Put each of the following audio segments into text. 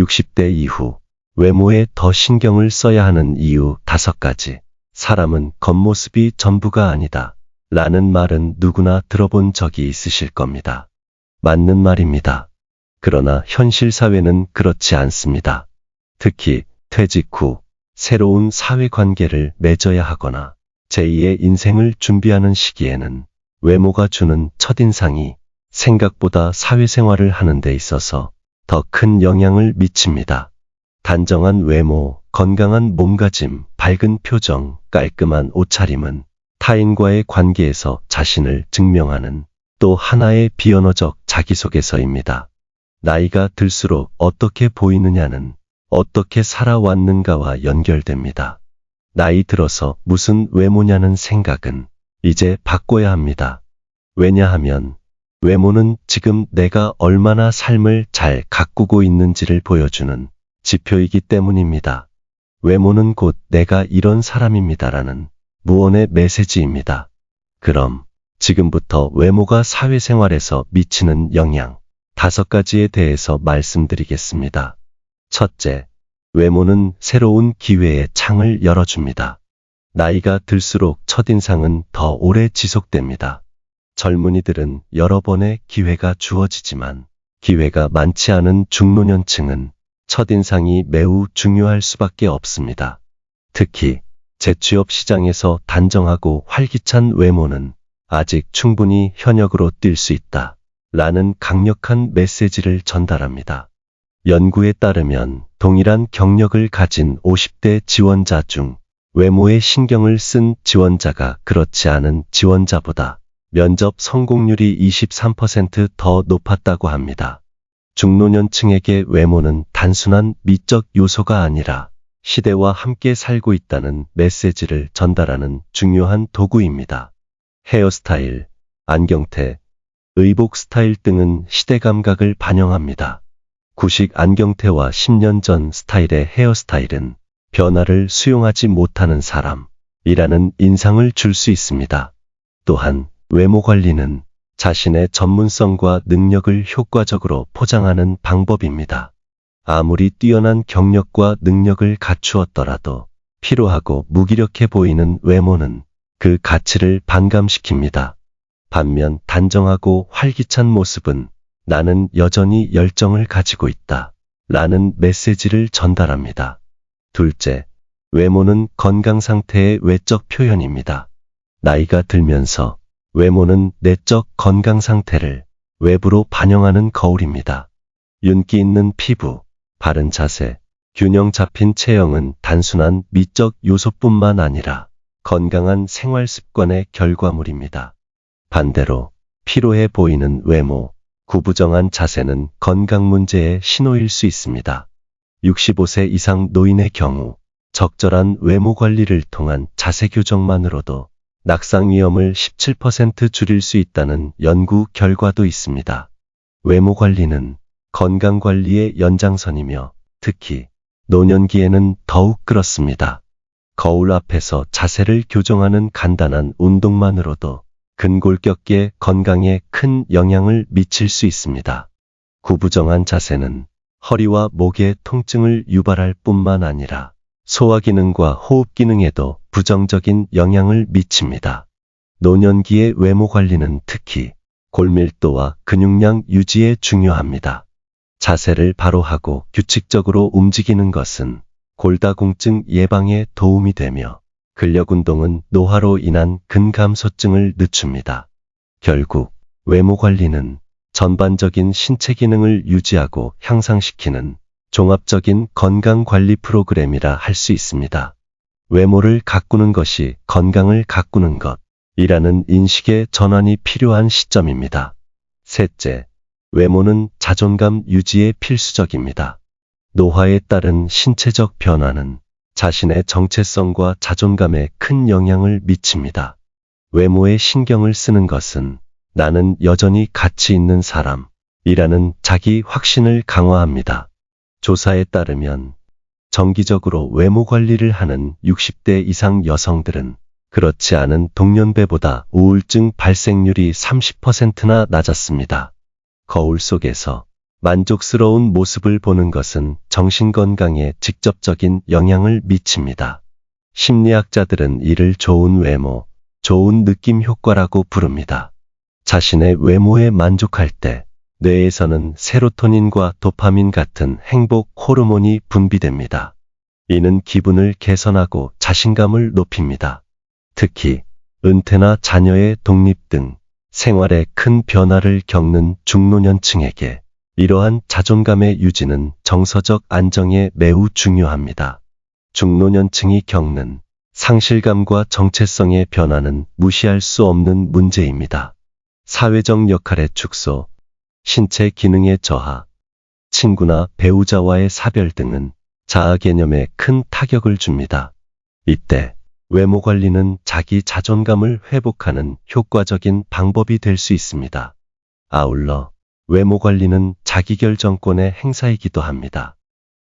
60대 이후 외모에 더 신경을 써야 하는 이유 다섯 가지. 사람은 겉모습이 전부가 아니다. 라는 말은 누구나 들어본 적이 있으실 겁니다. 맞는 말입니다. 그러나 현실 사회는 그렇지 않습니다. 특히 퇴직 후 새로운 사회 관계를 맺어야 하거나 제2의 인생을 준비하는 시기에는 외모가 주는 첫인상이 생각보다 사회생활을 하는 데 있어서 더 큰 영향을 미칩니다. 단정한 외모, 건강한 몸가짐, 밝은 표정, 깔끔한 옷차림은 타인과의 관계에서 자신을 증명하는 또 하나의 비언어적 자기소개서입니다. 나이가 들수록 어떻게 보이느냐는 어떻게 살아왔는가와 연결됩니다. 나이 들어서 무슨 외모냐는 생각은 이제 바꿔야 합니다. 왜냐하면 외모는 지금 내가 얼마나 삶을 잘 가꾸고 있는지를 보여주는 지표이기 때문입니다. 외모는 곧 내가 이런 사람입니다라는 무언의 메시지입니다. 그럼 지금부터 외모가 사회생활에서 미치는 영향 다섯 가지에 대해서 말씀드리겠습니다. 첫째, 외모는 새로운 기회의 창을 열어줍니다. 나이가 들수록 첫인상은 더 오래 지속됩니다. 젊은이들은 여러 번의 기회가 주어지지만 기회가 많지 않은 중노년층은 첫인상이 매우 중요할 수밖에 없습니다. 특히 재취업 시장에서 단정하고 활기찬 외모는 아직 충분히 현역으로 뛸 수 있다. 라는 강력한 메시지를 전달합니다. 연구에 따르면 동일한 경력을 가진 50대 지원자 중 외모에 신경을 쓴 지원자가 그렇지 않은 지원자보다 면접 성공률이 23%더 높았다고 합니다. 중노년층에게 외모는 단순한 미적 요소가 아니라 시대와 함께 살고 있다는 메시지를 전달하는 중요한 도구입니다. 헤어스타일, 안경테, 의복 스타일 등은 시대 감각을 반영합니다. 구식 안경테와 10년 전 스타일의 헤어스타일은 변화를 수용하지 못하는 사람이라는 인상을 줄 수 있습니다. 또한 외모 관리는 자신의 전문성과 능력을 효과적으로 포장하는 방법입니다. 아무리 뛰어난 경력과 능력을 갖추었더라도 피로하고 무기력해 보이는 외모는 그 가치를 반감시킵니다. 반면 단정하고 활기찬 모습은 나는 여전히 열정을 가지고 있다. 라는 메시지를 전달합니다. 둘째, 외모는 건강 상태의 외적 표현입니다. 나이가 들면서 외모는 내적 건강 상태를 외부로 반영하는 거울입니다. 윤기 있는 피부, 바른 자세, 균형 잡힌 체형은 단순한 미적 요소뿐만 아니라 건강한 생활 습관의 결과물입니다. 반대로 피로해 보이는 외모, 구부정한 자세는 건강 문제의 신호일 수 있습니다. 65세 이상 노인의 경우 적절한 외모 관리를 통한 자세 교정만으로도 낙상 위험을 17% 줄일 수 있다는 연구 결과도 있습니다. 외모 관리는 건강 관리의 연장선이며 특히 노년기에는 더욱 그렇습니다. 거울 앞에서 자세를 교정하는 간단한 운동만으로도 근골격계 건강에 큰 영향을 미칠 수 있습니다. 구부정한 자세는 허리와 목의 통증을 유발할 뿐만 아니라 소화 기능과 호흡 기능에도 부정적인 영향을 미칩니다. 노년기의 외모 관리는 특히 골밀도와 근육량 유지에 중요합니다. 자세를 바로 하고 규칙적으로 움직이는 것은 골다공증 예방에 도움이 되며 근력 운동은 노화로 인한 근감소증을 늦춥니다. 결국 외모 관리는 전반적인 신체 기능을 유지하고 향상시키는 종합적인 건강 관리 프로그램이라 할 수 있습니다. 외모를 가꾸는 것이 건강을 가꾸는 것이라는 인식의 전환이 필요한 시점입니다. 셋째, 외모는 자존감 유지에 필수적입니다. 노화에 따른 신체적 변화는 자신의 정체성과 자존감에 큰 영향을 미칩니다. 외모에 신경을 쓰는 것은 나는 여전히 가치 있는 사람, 이라는 자기 확신을 강화합니다. 조사에 따르면 정기적으로 외모 관리를 하는 60대 이상 여성들은 그렇지 않은 동년배보다 우울증 발생률이 30%나 낮았습니다. 거울 속에서 만족스러운 모습을 보는 것은 정신 건강에 직접적인 영향을 미칩니다. 심리학자들은 이를 좋은 외모, 좋은 느낌 효과라고 부릅니다. 자신의 외모에 만족할 때 뇌에서는 세로토닌과 도파민 같은 행복 호르몬이 분비됩니다. 이는 기분을 개선하고 자신감을 높입니다. 특히 은퇴나 자녀의 독립 등 생활에 큰 변화를 겪는 중노년층에게 이러한 자존감의 유지는 정서적 안정에 매우 중요합니다. 중노년층이 겪는 상실감과 정체성의 변화는 무시할 수 없는 문제입니다. 사회적 역할의 축소, 신체 기능의 저하, 친구나 배우자와의 사별 등은 자아 개념에 큰 타격을 줍니다. 이때 외모 관리는 자기 자존감을 회복하는 효과적인 방법이 될 수 있습니다. 아울러 외모 관리는 자기 결정권의 행사이기도 합니다.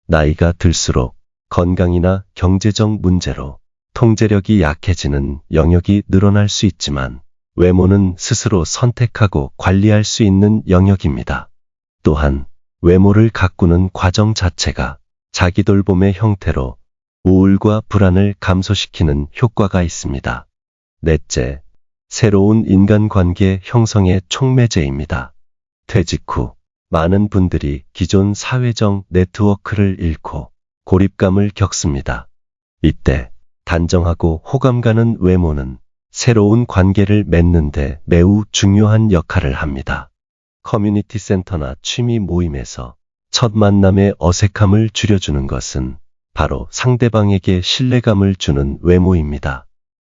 나이가 들수록 건강이나 경제적 문제로 통제력이 약해지는 영역이 늘어날 수 있지만 외모는 스스로 선택하고 관리할 수 있는 영역입니다. 또한 외모를 가꾸는 과정 자체가 자기 돌봄의 형태로 우울과 불안을 감소시키는 효과가 있습니다. 넷째, 새로운 인간관계 형성의 촉매제입니다. 퇴직 후 많은 분들이 기존 사회적 네트워크를 잃고 고립감을 겪습니다. 이때 단정하고 호감 가는 외모는 새로운 관계를 맺는데 매우 중요한 역할을 합니다. 커뮤니티 센터나 취미 모임에서 첫 만남의 어색함을 줄여주는 것은 바로 상대방에게 신뢰감을 주는 외모입니다.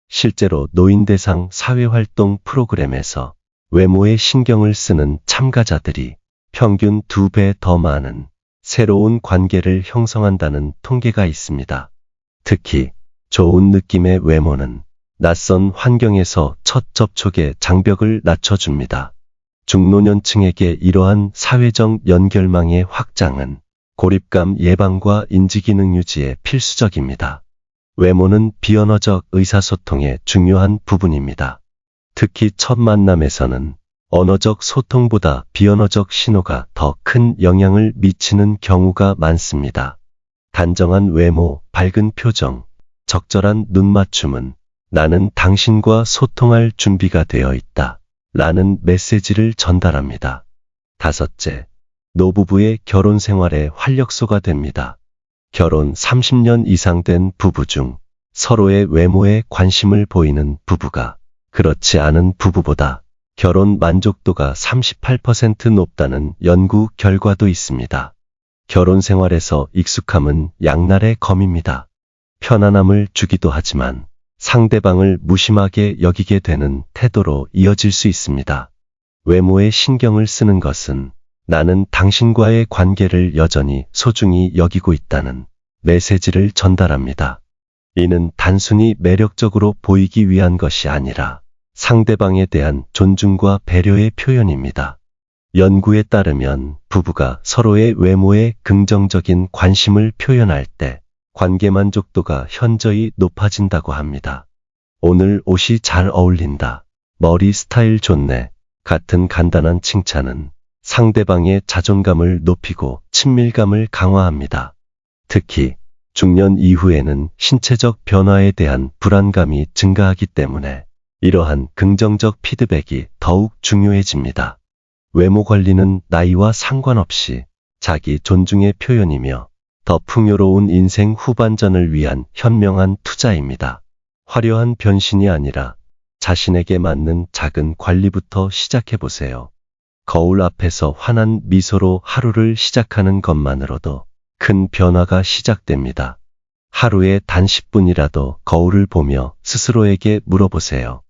실제로 노인 대상 사회활동 프로그램에서 외모에 신경을 쓰는 참가자들이 평균 두 배 더 많은 새로운 관계를 형성한다는 통계가 있습니다. 특히 좋은 느낌의 외모는 낯선 환경에서 첫 접촉의 장벽을 낮춰줍니다. 중노년층에게 이러한 사회적 연결망의 확장은 고립감 예방과 인지기능 유지에 필수적입니다. 외모는 비언어적 의사소통의 중요한 부분입니다. 특히 첫 만남에서는 언어적 소통보다 비언어적 신호가 더 큰 영향을 미치는 경우가 많습니다. 단정한 외모, 밝은 표정, 적절한 눈맞춤은 나는 당신과 소통할 준비가 되어 있다. 라는 메시지를 전달합니다. 다섯째, 노부부의 결혼 생활의 활력소가 됩니다. 결혼 30년 이상 된 부부 중 서로의 외모에 관심을 보이는 부부가 그렇지 않은 부부보다 결혼 만족도가 38% 높다는 연구 결과도 있습니다. 결혼 생활에서 익숙함은 양날의 검입니다. 편안함을 주기도 하지만 상대방을 무심하게 여기게 되는 태도로 이어질 수 있습니다. 외모에 신경을 쓰는 것은 나는 당신과의 관계를 여전히 소중히 여기고 있다는 메시지를 전달합니다. 이는 단순히 매력적으로 보이기 위한 것이 아니라 상대방에 대한 존중과 배려의 표현입니다. 연구에 따르면 부부가 서로의 외모에 긍정적인 관심을 표현할 때 관계 만족도가 현저히 높아진다고 합니다. 오늘 옷이 잘 어울린다. 머리 스타일 좋네. 같은 간단한 칭찬은 상대방의 자존감을 높이고 친밀감을 강화합니다. 특히 중년 이후에는 신체적 변화에 대한 불안감이 증가하기 때문에 이러한 긍정적 피드백이 더욱 중요해집니다. 외모 관리는 나이와 상관없이 자기 존중의 표현이며 더 풍요로운 인생 후반전을 위한 현명한 투자입니다. 화려한 변신이 아니라 자신에게 맞는 작은 관리부터 시작해 보세요. 거울 앞에서 환한 미소로 하루를 시작하는 것만으로도 큰 변화가 시작됩니다. 하루에 단 10분이라도 거울을 보며 스스로에게 물어보세요.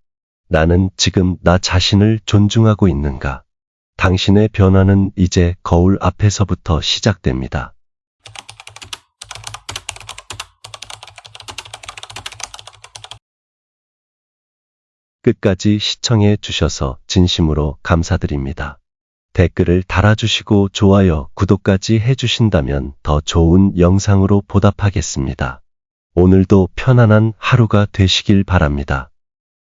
나는 지금 나 자신을 존중하고 있는가? 당신의 변화는 이제 거울 앞에서부터 시작됩니다. 끝까지 시청해 주셔서 진심으로 감사드립니다. 댓글을 달아주시고 좋아요, 구독까지 해주신다면 더 좋은 영상으로 보답하겠습니다. 오늘도 편안한 하루가 되시길 바랍니다.